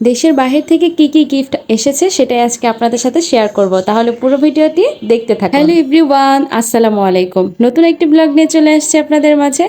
দেশের বাহির থেকে কি কি গিফট এসেছে সেটাই আজকে আপনাদের সাথে শেয়ার করব। তাহলে পুরো ভিডিওটি দেখতে থাকুন। হ্যালো এভরিওয়ান আসসালামু আলাইকুম। নতুন একটি ব্লগ নিয়ে চলে আসছে আপনাদের মাঝে।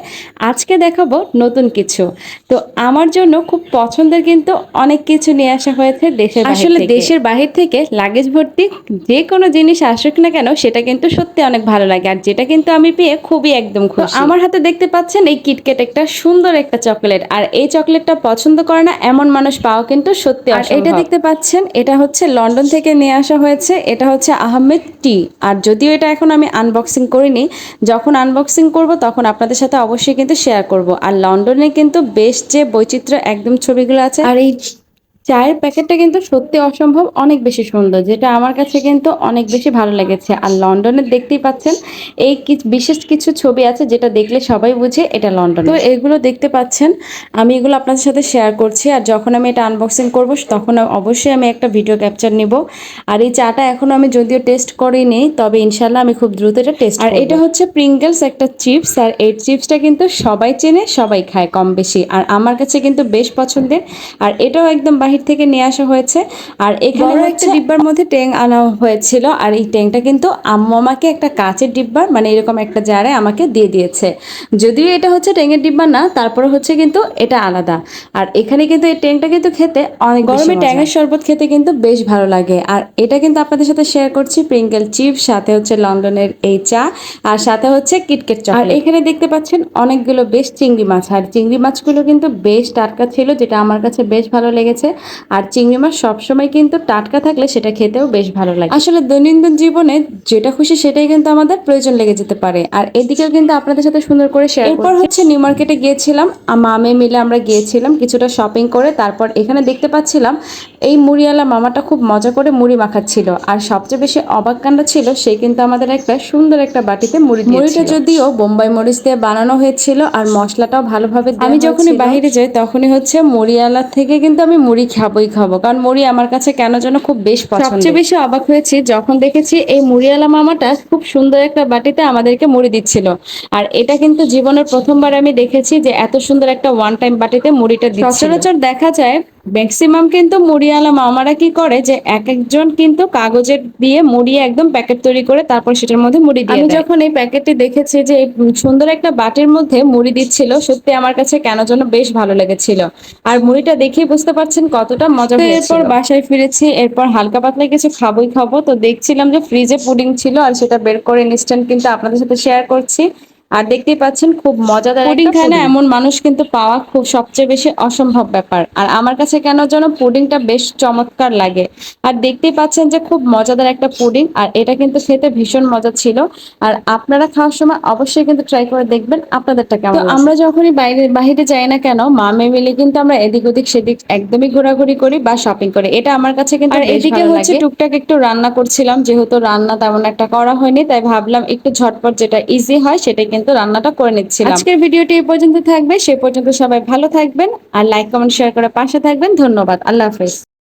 আজকে দেখাবো নতুন কিছু। তো আমার জন্য খুব পছন্দের কিন্তু অনেক কিছু নিয়ে আসা হয়েছে দেশের আসলে দেশের বাহির থেকে লাগেজ ভর্তি যে কোনো জিনিস আসুক না কেন সেটা কিন্তু সত্যি অনেক ভালো লাগে। আর যেটা কিন্তু আমি পেয়ে খুবই একদম খুশি। আমার হাতে দেখতে পাচ্ছেন এই কিটকেট একটা সুন্দর একটা চকলেট আর এই চকলেটটা পছন্দ করে না এমন মানুষ পাওয়া কিন্তু সত্যি আর এটা দেখতে পাচ্ছেন এটা হচ্ছে লন্ডন থেকে নিয়ে আসা হয়েছে এটা হচ্ছে আহমেদ টি। আর যদিও এটা এখন আমি আনবক্সিং করিনি যখন আনবক্সিং করব তখন আপনাদের সাথে অবশ্যই কিন্তু শেয়ার করব। আর লন্ডনে কিন্তু বেশ যে বৈচিত্র্য একদম ছবিগুলো আছে। আর এই চায়ের প্যাকেটটা কিন্তু সত্যি অসম্ভব অনেক বেশি সুন্দর যেটা আমার কাছে কিন্তু অনেক বেশি ভালো লেগেছে। আর লন্ডনের দেখতেই পাচ্ছেন এই বিশেষ কিছু ছবি আছে যেটা দেখলে সবাই বুঝে এটা লন্ডন। তো এগুলো দেখতে পাচ্ছেন আমি এগুলো আপনাদের সাথে শেয়ার করছি। আর যখন আমি এটা আনবক্সিং করব তখন অবশ্যই আমি একটা ভিডিও ক্যাপচার নিব। আর এই চাটা এখনও আমি যদিও টেস্ট করিনি তবে ইনশাল্লাহ আমি খুব দ্রুত এটা টেস্ট আর এটা হচ্ছে প্রিঙ্গলস একটা চিপস আর এই চিপসটা কিন্তু সবাই চেনে সবাই খায় কম বেশি আর আমার কাছে কিন্তু বেশ পছন্দের আর এটাও একদম বাহির থেকে নিয়ে আসা হয়েছে। আর এখানে একটা ডিব্বার মধ্যে ট্যাং আনা হয়েছিল। আর এই ট্যাংটা কিন্তু আম্মু আমাকে একটা কাচের ডিব্বার মানে এরকম একটা জারে আমাকে দিয়ে দিয়েছে। যদিও এটা হচ্ছে ট্যাঙের ডিব্বা না তারপরে হচ্ছে কিন্তু এটা আলাদা। আর এখানে কিন্তু এই ট্যাংটা কিন্তু খেতে অনেক গরমে ট্যাঙের শরবত খেতে কিন্তু বেশ ভালো লাগে। আর এটা কিন্তু আপনাদের সাথে শেয়ার করছি প্রিঙ্কেল চিপ সাথে হচ্ছে লন্ডনের এই চা আর সাথে হচ্ছে কিটকেট চা আর এখানে দেখতে পাচ্ছেন অনেকগুলো বেশ চিংড়ি মাছ। আর চিংড়ি মাছগুলো কিন্তু বেশ টাটকা ছিল যেটা আমার কাছে বেশ ভালো লেগেছে। আর চিংড়ি মাছ সবসময় কিন্তু টাটকা থাকলে সেটা খেতেও বেশ ভালো লাগে। আসলে দৈনন্দিন জীবনে যেটা খুশি সেটাই কিন্তু আমাদের প্রয়োজন লেগে যেতে পারে। আর এদিকেও কিন্তু আপনাদের সাথে সুন্দর করে শেয়ার এরপর হচ্ছে নিউ মার্কেটে গিয়েছিলাম। মামে মিলে আমরা গিয়েছিলাম কিছুটা শপিং করে। তারপর এখানে দেখতে পাচ্ছিলাম এই মুড়িওয়ালা মামাটা খুব মজা করে মুড়ি মাখাচ্ছিল। আর সবচেয়ে বেশি অবাক কাণ্ড ছিল সে কিন্তু আমাদের একটা সুন্দর একটা বাটিতে মুড়ি মুড়িটা যদিও বোম্বাই মরিচ দিয়ে বানানো হয়েছিল আর মশলাটাও ভালোভাবে আমি যখনই বাইরে যাই তখনই হচ্ছে মুড়িওয়ালা থেকে কিন্তু আমি মুড়ি খাবোই খাব। কারণ মুড়ি আমার কাছে কেন যেন খুব বেশ পছন্দ সবচেয়ে বেশি অবাক হয়েছি যখন দেখেছি এই মুড়িওয়ালা মামাটা খুব সুন্দর একটা বাটিতে আমাদেরকে মুড়ি দিচ্ছিল। আর এটা কিন্তু জীবনের প্রথমবার আমি দেখেছি যে এত সুন্দর একটা ওয়ান টাইম বাটিতে মুড়িটা দিচ্ছে সচরাচর দেখা যায় ম্যাক্সিমাম কিন্তু মুড়িওয়ালা মামারা কি করে যে এক একজন কিন্তু কাগজের দিয়ে মুড়িয়ে একদম প্যাকেট তৈরি করে তারপর সেটার মধ্যে মুড়ি দিয়ে আমি যখন এই প্যাকেটটি দেখেছি যে সুন্দর একটা বাটির মধ্যে মুড়ি দিচ্ছিল সত্যি আমার কাছে কেন যেন বেশ ভালো লেগেছিল। আর মুড়িটা দেখেই বুঝতে পারছেন কতটা মজা এরপর বাসায় ফিরেছি এরপর হালকা পাতলা কিছু খাবোই খাব। তো দেখছিলাম যে ফ্রিজে পুডিং ছিল আর সেটা বের করে ইনস্ট্যান্ট কিন্তু আপনাদের সাথে শেয়ার করছি। আর দেখতেই পাচ্ছেন খুব মজাদার পুডিং খায় না এমন মানুষ কিন্তু পাওয়া খুব সবচেয়ে বেশি অসম্ভব ব্যাপার। আর আমার কাছে কেন যেন পুডিংটা বেশ চমৎকার লাগে। আর দেখতেই পাচ্ছেন যে খুব মজাদার একটা পুডিং আর এটা কিন্তু খেতে ভীষণ মজা ছিল। আর আপনারা খাওয়ার সময় অবশ্যই কিন্তু ট্রাই করে দেখবেন আপনাদেরটা কেমন আমরা যখনই বাইরে বাইরে যাই না কেন মামে মিলে কিন্তু আমরা এদিক ওদিক সেদিক একদমই ঘোরাঘুরি করি বা শপিং করি। এটা আমার কাছে কিন্তু আর এদিকে হচ্ছে টুকটাক একটু রান্না করছিলাম যেহেতু রান্না তেমন একটা করা হয়নি তাই ভাবলাম একটু ঝটপট যেটা ইজি হয় সেটাই কিন্তু রান্নাটা করে নিচ্ছিলাম। আজকের ভিডিওটি এই পর্যন্ত থাকবে। সে পর্যন্ত সবাই ভালো থাকবেন আর লাইক কমেন্ট শেয়ার করে পাশে থাকবেন। ধন্যবাদ। আল্লাহ হাফেজ।